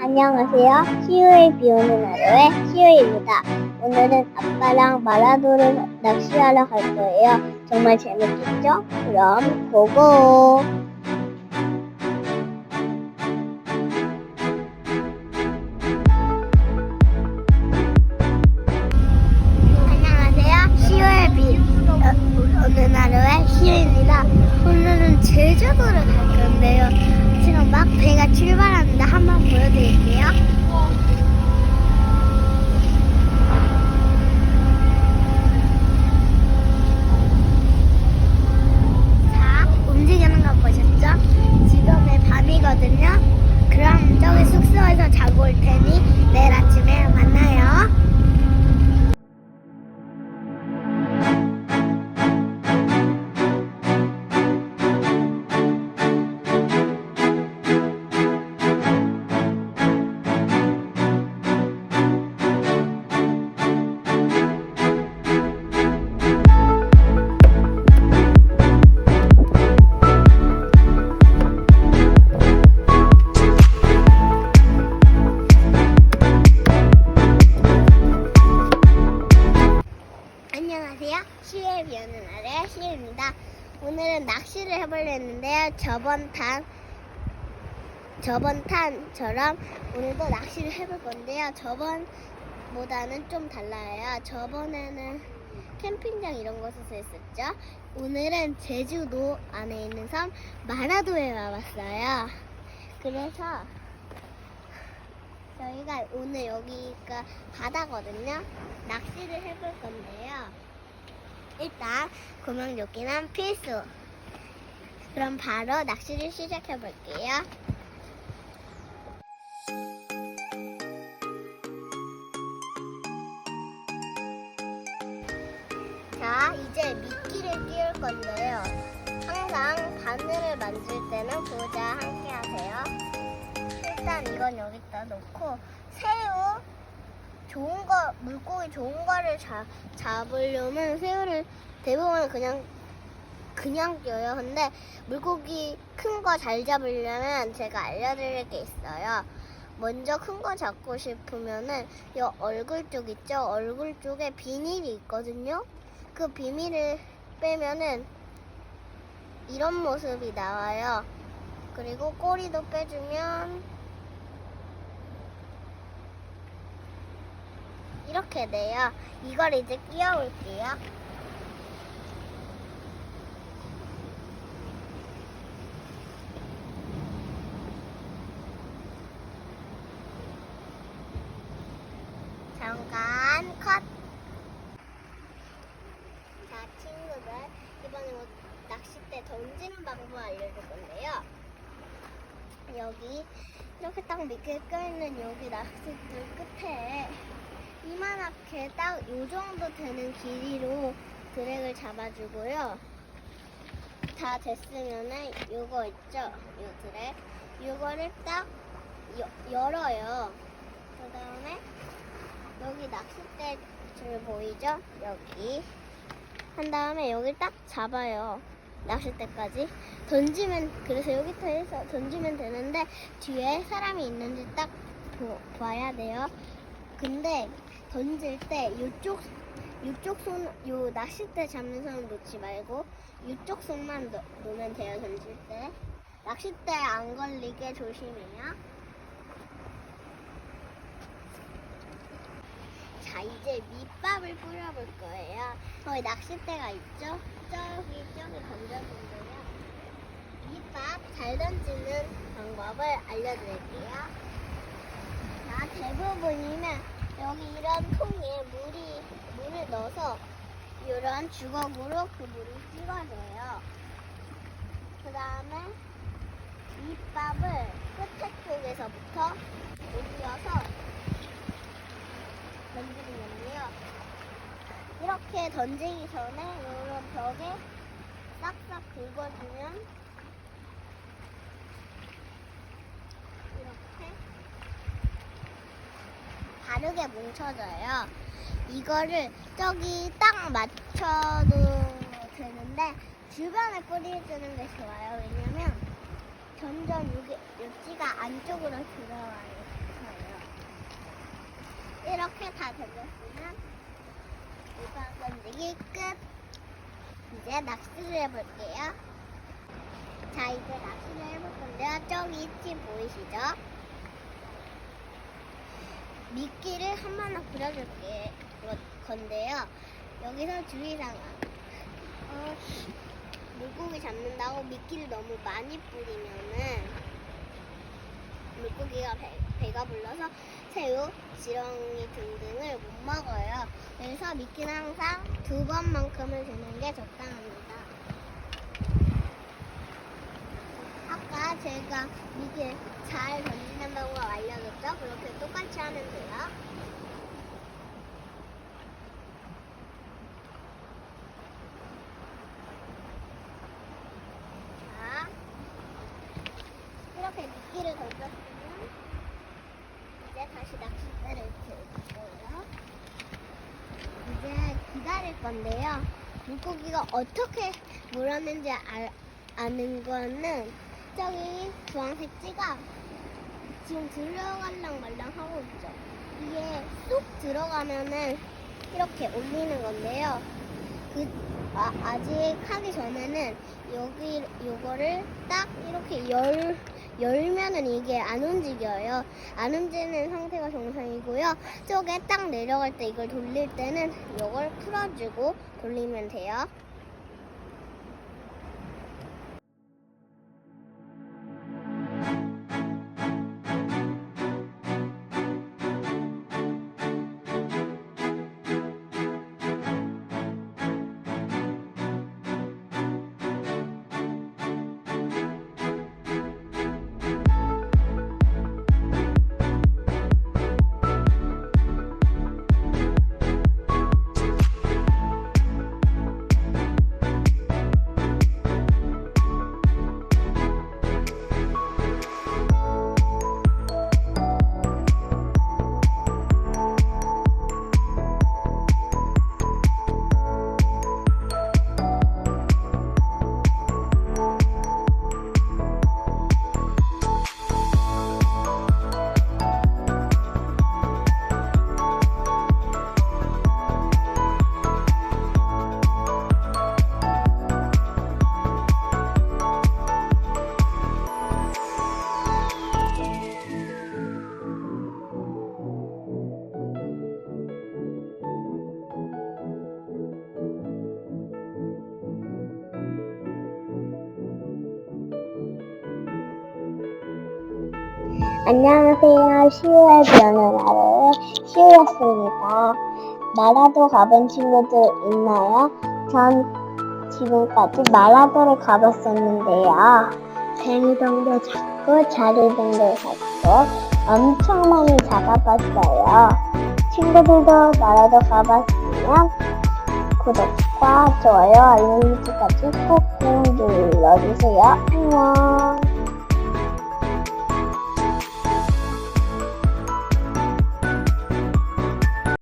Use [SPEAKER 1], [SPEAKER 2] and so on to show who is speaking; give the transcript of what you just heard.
[SPEAKER 1] 안녕하세요. 시우의 비 오는 하루의 시우입니다. 오늘은 아빠랑 마라도를 낚시하러 갈 거예요. 정말 재밌겠죠? 그럼 고고! 안녕하세요. 시의 비오는 아래 시입니다. 오늘은 낚시를 해보려 했는데요. 저번 탄 저번 탄처럼 오늘도 낚시를 해볼 건데요. 저번보다는 좀 달라요. 저번에는 캠핑장 이런 곳에서 했었죠. 오늘은 제주도 안에 있는 섬 마라도에 와봤어요. 그래서 저희가 오늘 여기가 바다거든요. 낚시를 해볼 건데요. 일단 구명조끼는 필수. 그럼 바로 낚시를 시작해 볼게요. 자, 이제 미끼를 띄울 건데요. 항상 바늘을 만질 때는 보자 함께 하세요. 일단 이건 여기다 놓고 새우 좋은 거 물고기 좋은 거를 잡, 잡으려면 새우를 대부분 그냥 그냥 껴요. 근데 물고기 큰 거 잘 잡으려면 제가 알려드릴 게 있어요. 먼저 큰 거 잡고 싶으면은 이 얼굴 쪽 있죠? 얼굴 쪽에 비닐이 있거든요. 그 비닐을 빼면은 이런 모습이 나와요. 그리고 꼬리도 빼주면 이렇게 돼요. 이걸 이제 끼워볼게요. 잠깐 컷. 자, 친구들 이번에 뭐 낚싯대 던지는 방법 알려줄 건데요. 여기 이렇게 딱 미끼 껴있는 여기 낚싯줄 끝에 이만하게 딱 요 정도 되는 길이로 드랙을 잡아주고요. 다 됐으면은 요거 있죠? 요 드랙. 요거를 딱 여- 열어요. 그 다음에 여기 낚싯대 줄 보이죠? 여기. 한 다음에 여기 딱 잡아요. 낚싯대까지. 던지면, 그래서 여기부터 해서 던지면 되는데, 뒤에 사람이 있는지 딱 보, 봐야 돼요. 근데 던질 때 이쪽 이쪽 손, 요 낚싯대 잡는 손 놓지 말고 이쪽 손만 놓, 놓으면 돼요 던질 때. 낚싯대 안 걸리게 조심해요. 자 이제 밑밥을 뿌려볼 거예요. 거기 낚싯대가 있죠? 저기 저기 던져보세요. 밑밥 잘 던지는 방법을 알려드릴게요. 자 대부분이면 여기 이런 통에 물이 물을 넣어서 이런 주걱으로 그 물을 찍어줘요. 그 다음에 밑밥을 끝에 쪽에서부터 올려서 던지는 건데요. 이렇게 던지기 전에 이런 벽에 싹싹 긁어주면 이렇게 바르게 뭉쳐져요. 이거를 저기 딱 맞춰도 되는데 주변에 뿌려주는 게 좋아요. 왜냐면 점점 여기 여기가 안쪽으로 들어와요. 이렇게 다 던졌으면 이번 던지기 끝. 이제 낚시를 해볼게요. 자, 이제 낚시를 해볼 건데요. 저기 티 보이시죠? 미끼를 한 번만 그려줄게 건데요. 여기서 주의사항. 어, 물고기 잡는다고 미끼를 너무 많이 뿌리면은 물고기가 배, 배가 불러서 새우, 지렁이 등등을 못 먹어요. 그래서 미끼는 항상 두 번만큼을 주는 게 적당합니다. 아까 제가 미끼 잘 던지는 방법 알려줬죠? 그렇게 똑같이 하면 돼요. 자, 이렇게 미끼를 던졌으면 이제 다시 낚싯대를 들고요. 이제 기다릴 건데요. 물고기가 어떻게 물었는지 알, 아는 거는 저기 주황색 찌가 지금 들어갈랑 말랑 하고 있죠. 이게 쏙 들어가면은 이렇게 올리는 건데요. 그 아, 아직 하기 전에는 여기 요거를 딱 이렇게 열 열면은 이게 안 움직여요. 안 움직이는 상태가 정상이고요. 쪽에 딱 내려갈 때 이걸 돌릴 때는 요걸 풀어주고 돌리면 돼요. 안녕하세요. 10월 비오는 하루 시우였습니다. 마라도 가본 친구들 있나요? 전 지금까지 마라도를 가봤었는데요. 뱅이동도 잡고 자리동도 잡고 엄청 많이 잡아봤어요. 친구들도 마라도 가봤으면 구독과 좋아요, 알림 설정까지 꼭 눌러주세요. 안녕.